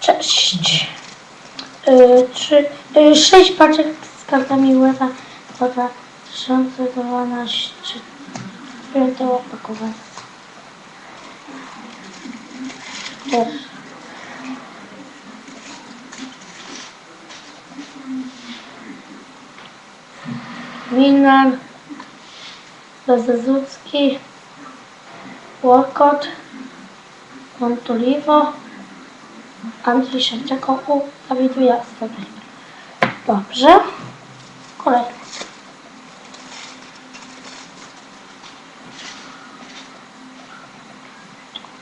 Cześć. Yy, trzy, yy, sześć paczek z kartami UEFA za 2012. Piąte opakowanie. Też. Winar, Bezezucki, Walcott, Montolivo, Andrzej Szewczeko u Dawidu Jastrzębie. Dobrze. Kolejny.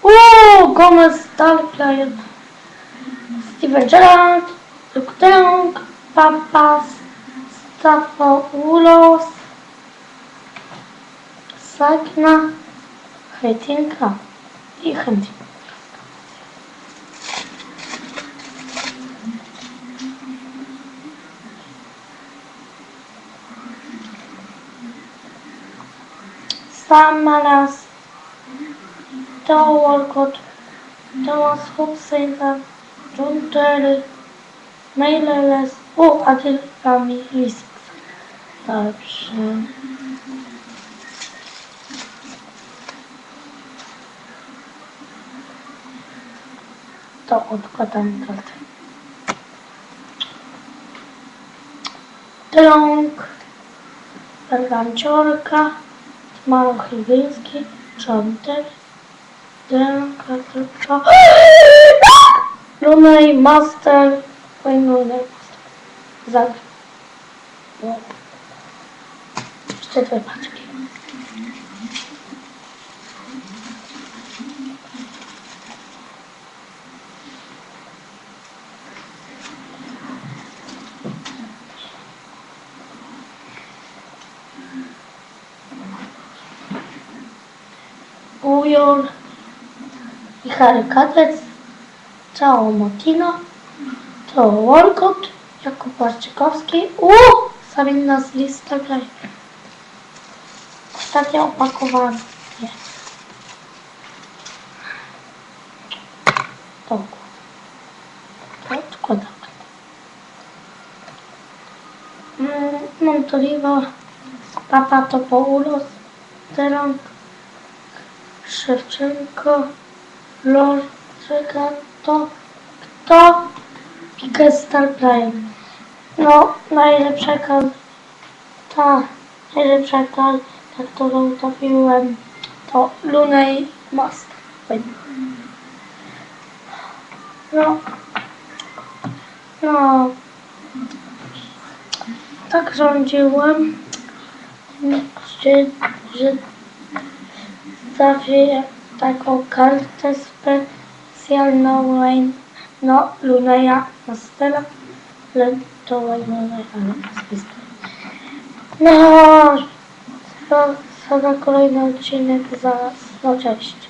Uuu, Gomez, Dalplayer, Steven Gerrard, Luke Deng, Papas, Stafoulos, Sagna, Hetinka i Henry. Samaras, Theo Walcott, Thomas Hobson, John Terry, Mailerless, o, Adil Rami List. Dobrze. To odkładam kartę. Drąg, Berganciorka, Mało Chybiński, Czonter, Dręka, tylko... Lunej Master, Wayne Zagrał. No. Jeszcze dwie paczki. Bujor i Harry Kadec, Ciao Motino, to Walcott, Jakub Błaszczykowski, u Sabina z lista graj. Ostatnie opakowanie. To odkładamy. Mm, Montolivo, Papa Topoulos, Terong, Szewczenko, Lord Regato, kto? Pikę Star Prime. No, najlepsza karta, najlepsza karta, którą trafiłem, to Lunej Master. No, no, tak rządziłem, że, że trafię taką kartę specjalną no ale to Wayne, ale nazwisko. No, to, to na kolejny odcinek zaraz, no cześć.